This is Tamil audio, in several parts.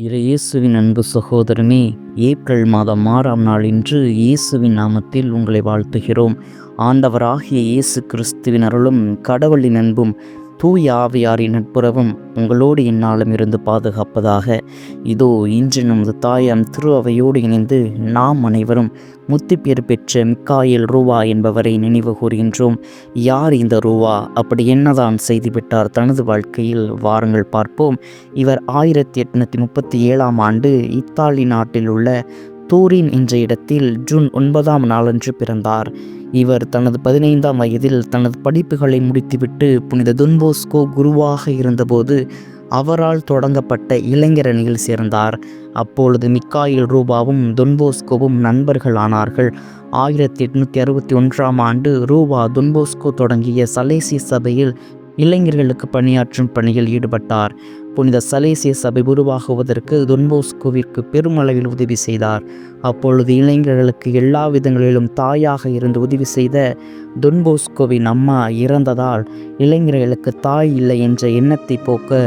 இரு இயேசுவின் அன்பு சகோதரமே ஏப்ரல் மாதம் ஆறாம் நாள் இன்று இயேசுவின் நாமத்தில் உங்களை வாழ்த்துகிறோம். ஆண்டவராகிய இயேசு கிறிஸ்துவின் அருளும் கடவுளின் அன்பும் தூய ஆவியாரின் நட்புறவும் உங்களோடு இந்நாளும் இருந்து பாதுகாப்பதாக. இதோ இன்று நமது தாயாம் திரு அவையோடு இணைந்து நாம் அனைவரும் முத்திப்பேர் பெற்ற மிக்காயில் ரூவா என்பவரை நினைவு கூறுகின்றோம். யார் இந்த ரூவா? அப்படி என்னதான் செய்துவிட்டார் தனது வாழ்க்கையில்? வாருங்கள் பார்ப்போம். இவர் ஆயிரத்தி எட்நூற்றி முப்பத்தி ஏழாம் ஆண்டு இத்தாலி நாட்டில் உள்ள தூரின் என்ற இடத்தில் ஜூன் ஒன்பதாம் நாளன்று பிறந்தார். இவர் தனது பதினைந்தாம் வயதில் தனது படிப்புகளை முடித்துவிட்டு புனித துன்போஸ்கோ குருவாக இருந்தபோது அவரால் தொடங்கப்பட்ட இளைஞர் அணியில் சேர்ந்தார். அப்பொழுது மிக்காயில் ரூபாவும் துன்போஸ்கோவும் நண்பர்கள் ஆனார்கள் ஆயிரத்தி எட்நூற்றி அறுபத்தி ஒன்றாம் ஆண்டு ரூபா துன்போஸ்கோ தொடங்கிய சலேசி சபையில் இளைஞர்களுக்கு பணியாற்றும் பணியில் ஈடுபட்டார். புனித சலேசிய சபை உருவாகுவதற்கு தொன்போஸ்கோவிற்கு பெருமளவில் உதவி செய்தார். அப்பொழுது இளைஞர்களுக்கு எல்லா விதங்களிலும் தாயாக இருந்து உதவி செய்த தொன்போஸ்கோவின் அம்மா இறந்ததால் இளைஞர்களுக்கு தாய் இல்லை என்ற எண்ணத்தை போக்க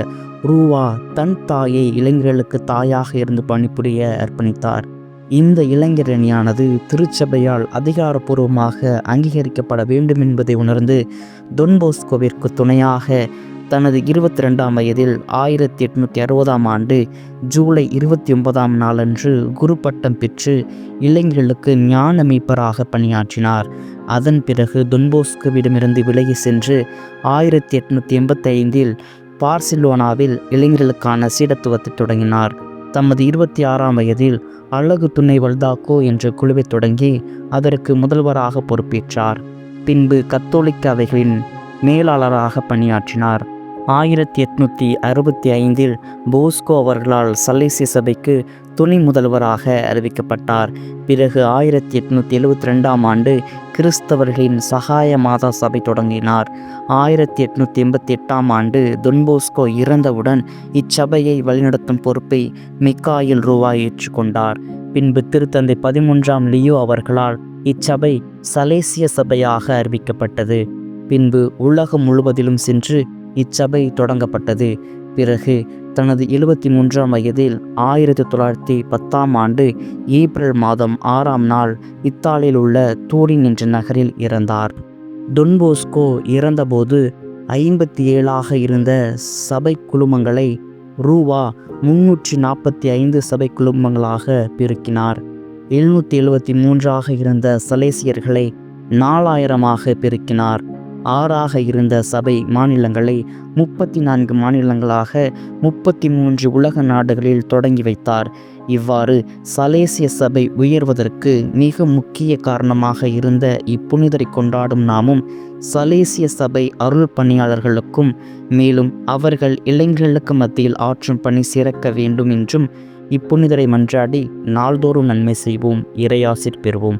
ரூவா தன் தாயை இளைஞர்களுக்கு தாயாக இருந்து பணிபுரிய அர்ப்பணித்தார். இந்த இளைஞரணியானது திருச்சபையால் அதிகாரப்பூர்வமாக அங்கீகரிக்கப்பட வேண்டும் என்பதை உணர்ந்து தொன்போஸ்கோவிற்கு துணையாக தனது இருபத்தி ரெண்டாம் வயதில் ஆயிரத்தி எட்நூற்றி அறுபதாம் ஆண்டு ஜூலை இருபத்தி ஒன்பதாம் நாளன்று குரு பட்டம் பெற்று இளைஞர்களுக்கு ஞான மீட்பராக பணியாற்றினார். அதன் பிறகு தொன்போஸ்கோவிடமிருந்து விலகி சென்று ஆயிரத்தி எட்நூற்றி எண்பத்தி ஐந்தில் பார்சிலோனாவில் இளைஞர்களுக்கான சீடத்துவத்தை தொடங்கினார். தமது இருபத்தி ஆறாம் வயதில் அழகு துணை வல்தாக்கோ என்ற குழுவை தொடங்கி அதற்கு முதல்வராக பொறுப்பேற்றார். பின்பு கத்தோலிக்க அவைகளின் மேலாளராக பணியாற்றினார். ஆயிரத்தி எட்நூற்றி அறுபத்தி ஐந்தில் போஸ்கோ அவர்களால் சல்லைசி சபைக்கு துணை முதல்வராக அறிவிக்கப்பட்டார். பிறகு ஆயிரத்தி எட்நூற்றி எழுபத்தி ரெண்டாம் ஆண்டு கிறிஸ்தவர்களின் சகாய மாதா சபை தொடங்கினார். ஆயிரத்தி எட்நூற்றி எண்பத்தி எட்டாம் ஆண்டு துன்போஸ்கோ இறந்தவுடன் இச்சபையை வழிநடத்தும் பொறுப்பை மிக்காயில் ரூவா ஏற்றுக்கொண்டார். பின்பு திருத்தந்தை பதிமூன்றாம் லியோ அவர்களால் இச்சபை சலேசிய சபையாக அறிவிக்கப்பட்டது. பின்பு உலகம் முழுவதிலும் சென்று இச்சபை தொடங்கப்பட்டது. பிறகு தனது எழுபத்தி மூன்றாம் வயதில் ஆயிரத்தி தொள்ளாயிரத்தி பத்தாம் ஆண்டு ஏப்ரல் மாதம் ஆறாம் நாள் இத்தாலியில் உள்ள தூரின் என்ற நகரில் இறந்தார். டொன்போஸ்கோ இறந்தபோது ஐம்பத்தி ஏழாக இருந்த சபை குழுமங்களை ரூவா முன்னூற்றி நாற்பத்தி ஐந்து சபை குழுமங்களாக பெருக்கினார். எழுநூற்றி எழுபத்தி மூன்றாக இருந்த சலேசியர்களை நாலாயிரமாக பெருக்கினார். ஆறாக இருந்த சபை மாநிலங்களை முப்பத்தி நான்கு மாநிலங்களாக முப்பத்தி மூன்று உலக நாடுகளில் தொடங்கி வைத்தார். இவ்வாறு சலேசிய சபை உயர்வதற்கு மிக முக்கிய காரணமாக இருந்த இப்புனிதரை கொண்டாடும் நாமும் சலேசிய சபை அருள் பணியாளர்களுக்கும் மேலும் அவர்கள் இளைஞர்களுக்கு மத்தியில் ஆற்றும் பணி சிறக்க வேண்டும் என்றும் இப்புனிதரை மன்றாடி நாள்தோறும் நன்மை செய்வோம் இறையாசிர் பெறுவோம்.